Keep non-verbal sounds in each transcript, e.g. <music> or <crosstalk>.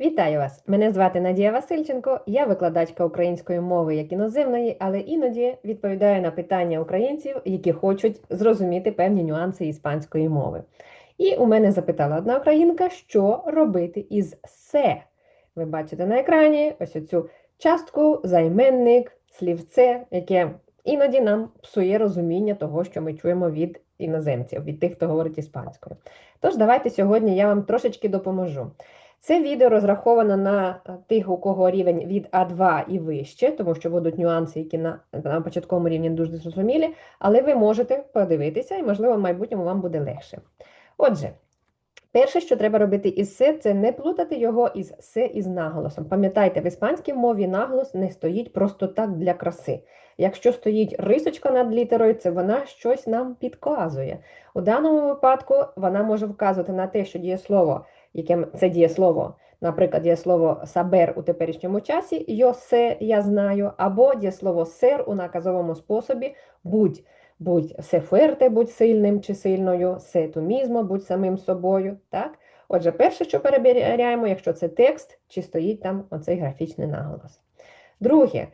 Вітаю вас! Мене звати Надія Васильченко, я викладачка української мови як іноземної, але іноді відповідаю на питання українців, які хочуть зрозуміти певні нюанси іспанської мови. І у мене запитала одна українка, що робити із се. Ви бачите на екрані ось оцю частку, займенник, слівце, яке іноді нам псує розуміння того, що ми чуємо від іноземців, від тих, хто говорить іспанською. Тож, давайте сьогодні я вам трошечки допоможу. Це відео розраховано на е, тих, у кого рівень від А2 і вище, тому що будуть нюанси, які на, на початковому рівні дуже зрозумілі, але ви можете подивитися, і, можливо, в майбутньому вам буде легше. Отже, перше, що треба робити із се, це не плутати його із се із наголосом. Пам'ятайте, в іспанській мові наголос не стоїть просто так для краси. Якщо стоїть рисочка над літерою, це вона щось нам підказує. У даному випадку вона може вказувати на те, що дієслово яке це дієслово, наприклад, дієслово сабер у теперішньому часі, йо се я знаю, або дієслово сер у наказовому способі будь. Будь се фуерте, будь сильним чи сильною, се тумізмо, будь самим собою. так? Отже, перше, що перевіряємо, якщо це текст, чи стоїть там оцей графічний наголос. Друге,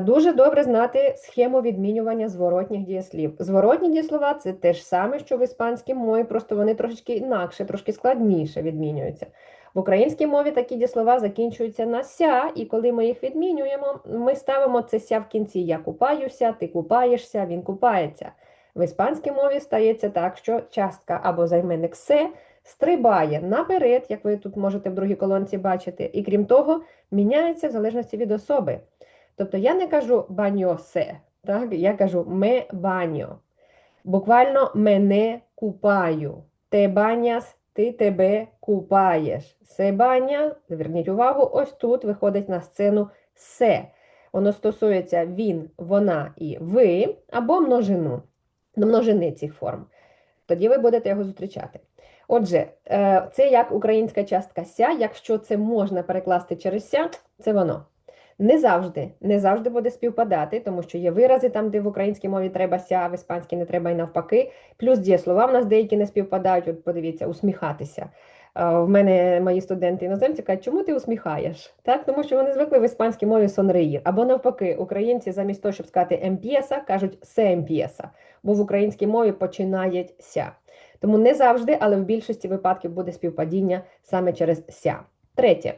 дуже добре знати схему відмінювання зворотніх дієслів. Зворотні дієслова це те ж саме, що в іспанській мові, просто вони трошки інакше, трошки складніше відмінюються. В українській мові такі дієслова закінчуються на ся, і коли ми їх відмінюємо, ми ставимо це ся в кінці. Я купаюся, ти купаєшся, він купається. В іспанській мові стається так, що частка або займенник се стрибає наперед, як ви тут можете в другій колонці бачити, і крім того, міняється в залежності від особи. Тобто я не кажу баньосе, так? я кажу ме баньо. Буквально мене купаю. Те баняс, ти тебе купаєш. Се баня, зверніть увагу, ось тут виходить на сцену се. Воно стосується він, вона і ви або множину, множини цих форм. Тоді ви будете його зустрічати. Отже, е, це як українська частка ся, якщо це можна перекласти через ся, це воно. Не завжди не завжди буде співпадати, тому що є вирази там, де в українській мові треба ся, а в іспанській не треба і навпаки. Плюс дієслова в нас деякі не співпадають. От подивіться, усміхатися. В мене мої студенти іноземці кажуть, чому ти усміхаєш? Так, Тому що вони звикли в іспанській мові сонреїр. Або навпаки, українці замість того, щоб сказати емпієса, кажуть се емпієса, бо в українській мові починають ся. Тому не завжди, але в більшості випадків буде співпадіння саме через ся. Третє.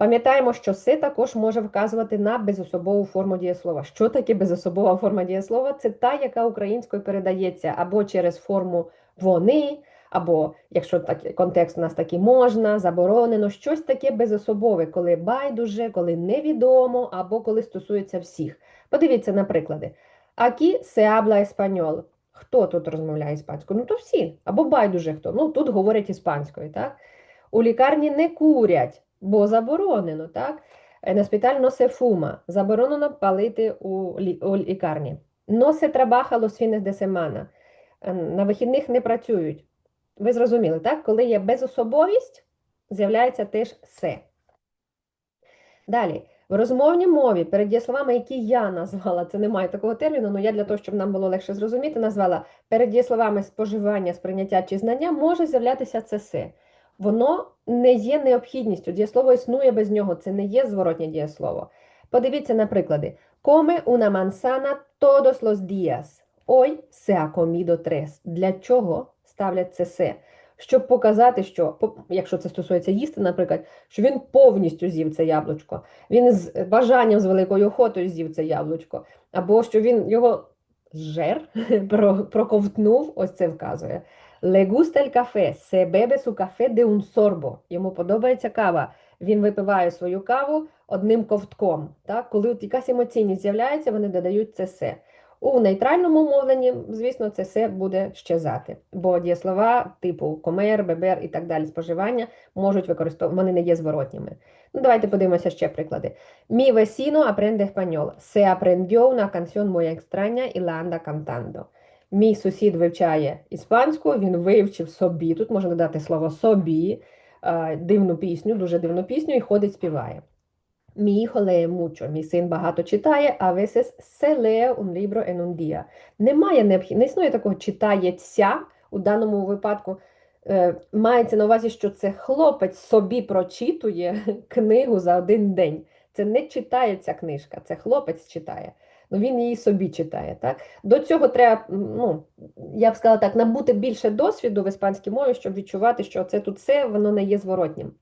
Пам'ятаємо, що си також може вказувати на безособову форму дієслова. Що таке безособова форма дієслова? Це та, яка українською передається або через форму вони, або, якщо так, контекст у нас такий можна, заборонено, щось таке безособове, коли байдуже, коли невідомо, або коли стосується всіх. Подивіться на приклади. Акі se habla español. Хто тут розмовляє іспанською? Ну, то всі. Або байдуже хто. Ну, тут говорять іспанською. так? У лікарні не курять бо заборонено, так? На спіталь no se заборонено палити у, лі, у лікарні. Se trabaja los fines de semana. На вихідних не працюють. Ви зрозуміли, так? Коли є безособовість, з'являється теж се. Далі, в розмовній мові перед дієсловами, які я назвала, це немає такого терміну, але я для того, щоб нам було легше зрозуміти, назвала перед дієсловами споживання, сприйняття чи знання, може з'являтися це се воно не є необхідністю. Дієслово існує без нього, це не є зворотнє дієслово. Подивіться на приклади. Come una manzana todos los días. Hoy se ha comido. Для чого ставлять це се? Щоб показати, що, якщо це стосується їсти, наприклад, що він повністю з'їв це яблучко, він з бажанням з великою охотою з'їв це яблучко, або що він його жер, <laughs> проковтнув, ось це вказує. Le gusta el café, se bebe su café de un sorbo. Йому подобається кава. Він випиває свою каву одним ковтком. Так? Коли от якась емоційність з'являється, вони додають це се. У нейтральному мовленні, звісно, це все буде щезати, бо дієслова типу комер, бебер і так далі споживання можуть використовувати, вони не є зворотніми. Ну, Давайте подивимося ще приклади. Mi vecino aprende español. Se aprendió una canción muy extraña y la anda. Мій сусід вивчає іспанську, він вивчив собі. Тут можна додати слово собі, дивну пісню, дуже дивну пісню, і ходить, співає. Мій hijo mucho. Мій син багато читає, а veces se lee un libro en un día. Немає необхідності, не існує такого читається у даному випадку. Е, Мається на увазі, що це хлопець собі прочитує <laughs> книгу за один день. Це не читається книжка, це хлопець читає. Ну він її собі читає. Так? До цього треба, ну, я б сказала так, набути більше досвіду в іспанській мові, щоб відчувати, що це тут все воно не є зворотнім.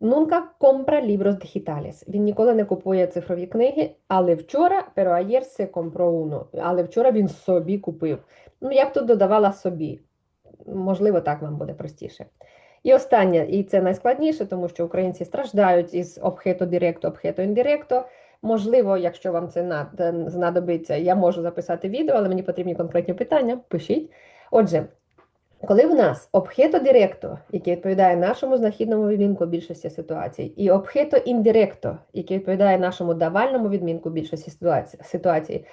Nunca compra libros digitales. Він ніколи не купує цифрові книги, але вчора, pero ayer se compró. Але вчора він собі купив. Ну, я б тут додавала собі. Можливо, так вам буде простіше. І останнє, і це найскладніше, тому що українці страждають із обхето директо, обхето індиректо. Можливо, якщо вам це знадобиться, я можу записати відео, але мені потрібні конкретні питання. Пишіть. Отже, коли в нас обхето директо, який відповідає нашому знахідному відмінку більшості ситуацій, і обхето індиректо, який відповідає нашому давальному відмінку більшості ситуацій,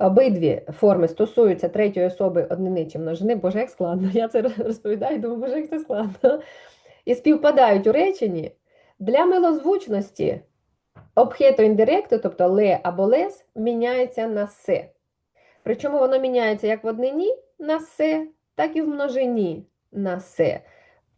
обидві форми стосуються третьої особи однини чи множини, боже, як складно. Я це розповідаю, думаю, боже, як це складно. І співпадають у реченні для милозвучності обхето індиректо, тобто ле або лес, міняється на се. Причому воно міняється як в однині на се, так і в множині на се.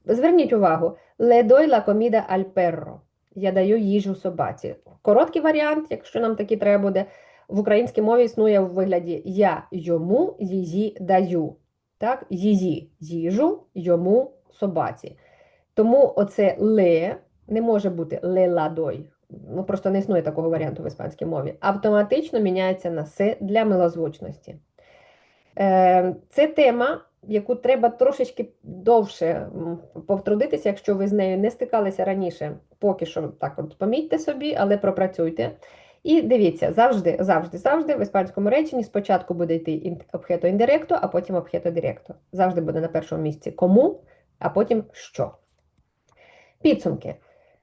Зверніть увагу, le doy la comida al perro. Я даю їжу собаці. Короткий варіант, якщо нам такий треба буде, в українській мові існує в вигляді я йому її даю. Так? Її їжу йому собаці. Тому оце ле не може бути ле ла дой. Ну, просто не існує такого варіанту в іспанській мові. Автоматично міняється на се для милозвучності. Е, Це тема, яку треба трошечки довше повтрудитися, якщо ви з нею не стикалися раніше. Поки що так от помітьте собі, але пропрацюйте. І дивіться, завжди, завжди, завжди в іспанському реченні спочатку буде йти обхето індиректо, а потім обхето директо. Завжди буде на першому місці кому, а потім що. Підсумки.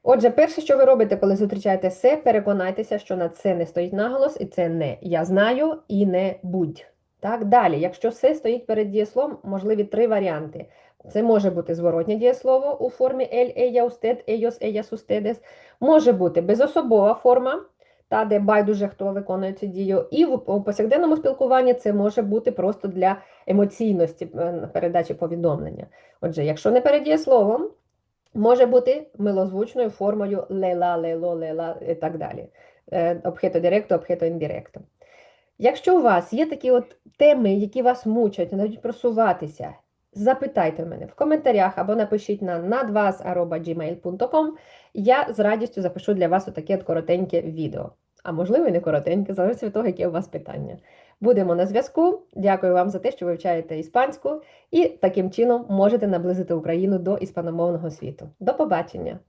Отже, перше, що ви робите, коли зустрічаєте се, переконайтеся, що на це не стоїть наголос, і це не я знаю і не будь. Так, далі, якщо се стоїть перед дієсловом, можливі три варіанти. Це може бути зворотнє дієслово у формі el, ella, usted, ellos, ellas, ustedes. Може бути безособова форма, та де байдуже хто виконує цю дію. І в повсякденному спілкуванні це може бути просто для емоційності е, передачі повідомлення. Отже, якщо не перед дієсловом, може бути милозвучною формою лела, лело, лела і так далі. Е, Обхето директо, обхето індиректо. Якщо у вас є такі от теми, які вас мучать, не дають просуватися, запитайте мене в коментарях або напишіть на nadvas.gmail.com. Я з радістю запишу для вас отаке от коротеньке відео. А можливо, і не коротеньке, залежить від того, яке у вас питання. Будемо на зв'язку. Дякую вам за те, що вивчаєте іспанську, і таким чином можете наблизити Україну до іспаномовного світу. До побачення!